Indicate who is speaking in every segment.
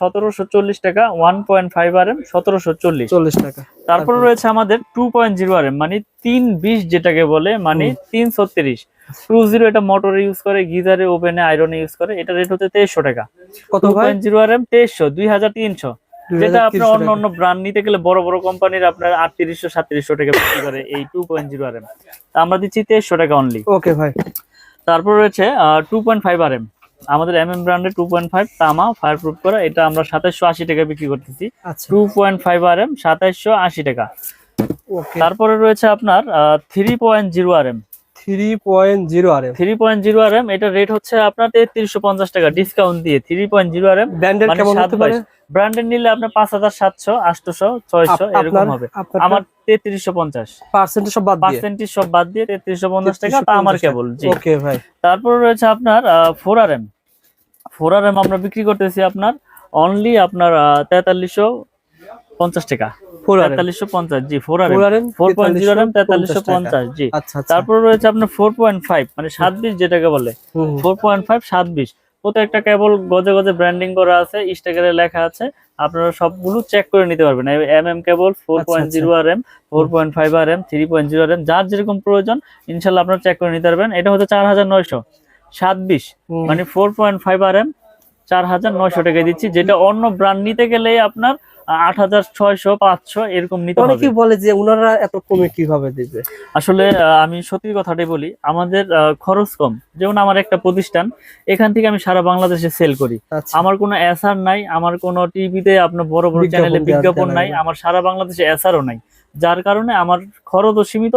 Speaker 1: সতেরোশো চল্লিশ টাকা one point five R M সতেরোশো চল্লিশ।
Speaker 2: চল্লিশ টাকা।
Speaker 1: তারপরে রয়েছে আমাদের two point zero R M মানে তিন বিশ যেটাকে বলে মানে তিন ছত্রিশ। টু জিরো এটা মোটরে ইউজ করে গিজারে ওভেনে আয়রনে ইউজ করে এটা রেট হচ্ছে তেইশশো টাকা।
Speaker 2: কত
Speaker 1: পয়েন্ট জিরো আর এম তেইশশো দুই হাজার তিনশো। যেটা আপনার অন্য অন্য ব্র্যান্ড নিতে গেলে বড় বড় কোম্পানির আপনার আটত্রিশশো সাতত্রিশশো টাকা বিক্রি করে এই two point zero R M আমরা দিচ্ছি তেইশশো টাকা অনলি
Speaker 2: ওকে ভাই।
Speaker 1: তারপর রয়েছে two point five R M আমাদের এম এম ব্র্যান্ডের টু পয়েন্ট ফাইভ তামা ফায়ার প্রুফ করা এটা আমরা সাতাইশশো আশি টাকা বিক্রি করতেছি। Two point five R M সাতাইশশো আশি টাকা।
Speaker 2: ওকে
Speaker 1: তারপরে রয়েছে আপনার three point zero R M
Speaker 2: three point zero R M
Speaker 1: three point zero R M এটা রেট হচ্ছে আপনার তেত্রিশশো পঞ্চাশ টাকা ডিসকাউন্ট দিয়ে three point zero R M
Speaker 2: ব্র্যান্ডের
Speaker 1: মানে
Speaker 2: কেমন হতে পারে?
Speaker 1: ব্র্যান্ডের নিলে আপনার পাঁচ হাজার সাতশো আটশোশো ছয়শো এরকম হবে। আমার তেত্রিশশো পঞ্চাশ।
Speaker 2: পার্সেন্টেজ সব বাদ দিয়ে?
Speaker 1: পার্সেন্টেজ সব বাদ দিয়ে তেত্রিশশো পঞ্চাশ টাকা তা আমার কেবল জি।
Speaker 2: ওকে ভাই।
Speaker 1: তারপর রয়েছে আপনার four R M four R M আমরা বিক্রি করতেছি আপনার অনলি আপনার তেতাল্লিশশো পঞ্চাশ টাকা। তেতাল্লিশশো পঞ্চাশ জি ফোর আর
Speaker 2: ফোর
Speaker 1: পয়েন্ট জিরো তেতাল্লিশশো পঞ্চাশ জি। তারপর রয়েছে আপনার ফোর পয়েন্ট ফাইভ মানে সাত বিশ যেটাকে বলে। ফোর পয়েন্ট ফাইভ সাত বিশ। প্রত্যেকটা কেবল গজে গজে ব্র্যান্ডিং করা আছে ইনস্টাগ্রামে লেখা আছে। আপনারা সবগুলো চেক করে নিতে পারবেন। M M cable four point. Zero R M four point five R M three point zero R M যার যেরকম প্রয়োজন ইনশাল্লাহ আপনারা চেক করে নিতে পারবেন। এটা হচ্ছে চার হাজার নয়শো। সাত বিশ মানে four point five R M চার হাজার নয়শো টাকা দিচ্ছি যেটা অন্য ব্র্যান্ড নিতে গেলে আপনার আট হাজার ছয়শো পাঁচশো এরকম নিতে হবে।
Speaker 2: অনেকেই বলে যে ওনারা এত কমে কীভাবে দিবে?
Speaker 1: আসলে আহ, আমি সত্যি কথাটাই বলি আমাদের খরচ কম। যেমন আমার একটা প্রতিষ্ঠান এখান থেকে আমি সারা বাংলাদেশে সেল করি।
Speaker 2: আচ্ছা।
Speaker 1: আমার কোনো এসআর নাই আমার কোনো টিভিতে আপনার বড় বড় চ্যানেলে বিজ্ঞাপন নাই
Speaker 2: নাই।
Speaker 1: আমার সারা বাংলাদেশে এসআরও নাই। যার কারণে আমার খরচও সীমিত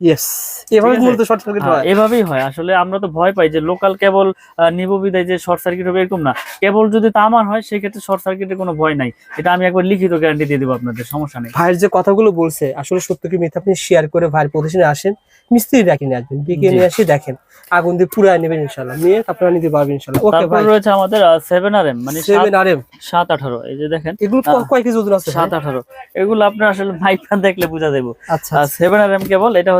Speaker 2: ইয়েস এভাবে মূলত শর্ট সার্কিট
Speaker 1: হ্যাঁ,
Speaker 2: হয়।
Speaker 1: এভাবেই হয়। আসলে আমরা তো ভয় পাই যে লোকাল কেবল নিব বিদায় যে শর্ট সার্কিট হবে এরকম না। কেবল যদি তামার হয় সেক্ষেত্রে শর্ট সার্কিটের কোনো ভয় নাই। এটা আমি একবার লিখিত গ্যারান্টি দিয়ে দেবো আপনাদের সমস্যা নেই।
Speaker 2: ভাইয়ের যে কথাগুলো বলছে আসলে সত্য কি মিথ্যা আপনি শেয়ার করে ভাইয়ের প্রতিষ্ঠানে আসেন মিস্ত্রি ডাকি নিয়ে আসবেন ডেকে নিয়ে আসি দেখেন। আগুন দিয়ে পুরাই নেবেন ইনশাল্লাহ নিয়ে আপনারা নিতে পারবেন ইনশাল্লাহ ওকে
Speaker 1: তারপর
Speaker 2: ভাই
Speaker 1: রয়েছে আমাদের সেভেন আর এম মানে
Speaker 2: সেভেন আর এম
Speaker 1: সাত আঠারো এই যে দেখেন।
Speaker 2: এগুলো কয় কেজি ওজন আছে
Speaker 1: সাত আঠারো। এগুলো আপনার আসলে মাইকটা দেখলে বোঝা যাব
Speaker 2: আচ্ছা
Speaker 1: সেভেন আর এম কেবল এটা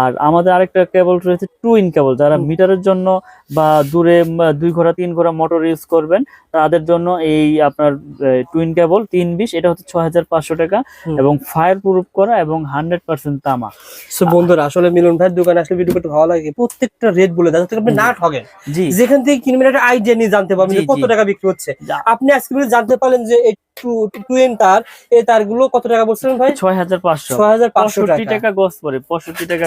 Speaker 1: আর আমাদের আরেকটা কেবল রয়েছে টু ইন কেবল যারা মিটারের জন্য বা দূরে দুই ঘোড়া তিন ঘোড়া মোটর ইউজ করবেন তাদের জন্য এই আপনার টুইন কেবল তিন বিশ এটা হচ্ছে ছয় হাজার পাঁচশো টাকা এবং ফায়ার প্রুফ করা এবং হান্ড্রেড পার্সেন্ট তামা।
Speaker 2: বন্ধুরা আসলে মিলন ভাইয়ের দোকানে আসলে ভিডিও করতে ভালো লাগে। প্রত্যেকটা রেট বলে দেয় আপনি না ঠগেন।
Speaker 1: জি।
Speaker 2: যেখান থেকে কিনবেন একটা আইডিয়া নিয়ে জানতে পারবেন যে কত টাকা বিক্রি হচ্ছে। আপনি আজকে জানতে পারলেন যে এই টুয়েন তার এই তারগুলো কত টাকা বলছিলেন ভাই?
Speaker 1: ছয় হাজার পাঁচশো।
Speaker 2: ছয় হাজার পাঁচশো টাকা।
Speaker 1: গজ পড়ে পঁয়ষট্টি টাকা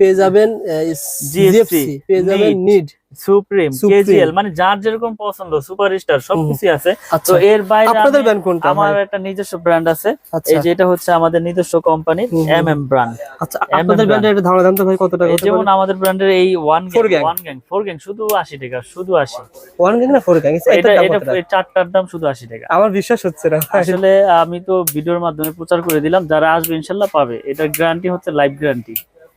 Speaker 2: পেয়ে যাবেন জিএফসি পেয়ে যাবেন নিড
Speaker 1: সুপ্রিম কেজিএল মানে যার যেরকম পছন্দ সুপারস্টার সবকিছু আছে। তো
Speaker 2: আচ্ছা
Speaker 1: এর বাইরে
Speaker 2: আপনাদের কোনটা
Speaker 1: আমার একটা নিজস্ব ব্র্যান্ড আছে।
Speaker 2: আচ্ছা।
Speaker 1: এই যে এটা হচ্ছে আমাদের নিজস্ব। এম এম ব্র্যান্ড
Speaker 2: আচ্ছা আপনাদের একটা ধারণা দাম তো ভাই কত টাকা
Speaker 1: যেমন আমাদের ব্র্যান্ডের এই one gang one gang four gang শুধু আশি টাকা শুধু আশি।
Speaker 2: ওয়ান গ্যাং না ফোর গ্যাং
Speaker 1: এটা
Speaker 2: এটা
Speaker 1: চারটার দাম শুধু আশি টাকা।
Speaker 2: আমার বিশ্বাস হচ্ছে না
Speaker 1: আসলে আমি তো ভিডিওর মাধ্যমে প্রচার করে দিলাম যারা আসবে ইনশাল্লাহ পাবে। এটা গ্যারান্টি হচ্ছে লাইফ গ্যারান্টি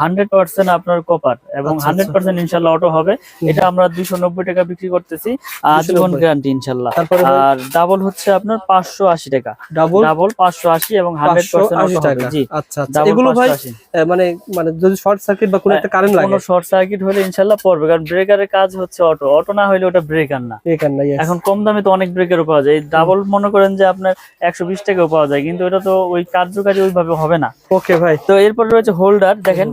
Speaker 1: হান্ড্রেড পার্সেন্ট আপনার কপার এবং
Speaker 2: আচ্ছা,
Speaker 1: হান্ড্রেড পার্সেন্ট ইনশাল্লাহ অটো হবে। এটা আমরা দুইশো নব্বই টাকা বিক্রি করতেছি। আজীবন
Speaker 2: 290
Speaker 1: গ্যারান্টি ইনশাল্লাহ। আর ডাবল হচ্ছে আপনার পাঁচশো আশি টাকা।
Speaker 2: ডাবল
Speaker 1: ডাবল পাঁচশো আশি এবং হান্ড্রেড পার্সেন্ট
Speaker 2: 580
Speaker 1: অটো হবে
Speaker 2: টাকা।
Speaker 1: জি
Speaker 2: আচ্ছা আচ্ছা। এগুলো ভাই মানে মানে যদি শর্ট সার্কিট বা কোনো একটা কারেন্ট লাগে?
Speaker 1: কোনো শর্ট সার্কিট হলে ইনশাল্লাহ পড়বে। কারণ ব্রেকারের কাজ হচ্ছে অটো অটো না হলে ওটা ব্রেকার না।
Speaker 2: এখান
Speaker 1: কম দামে তো অনেক ব্রেকারও পাওয়া যায়। ডাবল মনে করেন যে আপনার একশো বিশ টাকাও পাওয়া যায়। কিন্তু এটা তো ওই কার্যকারী ওইভাবে হবে না।
Speaker 2: ওকে ভাই।
Speaker 1: তো এরপর রয়েছে হোল্ডার দেখেন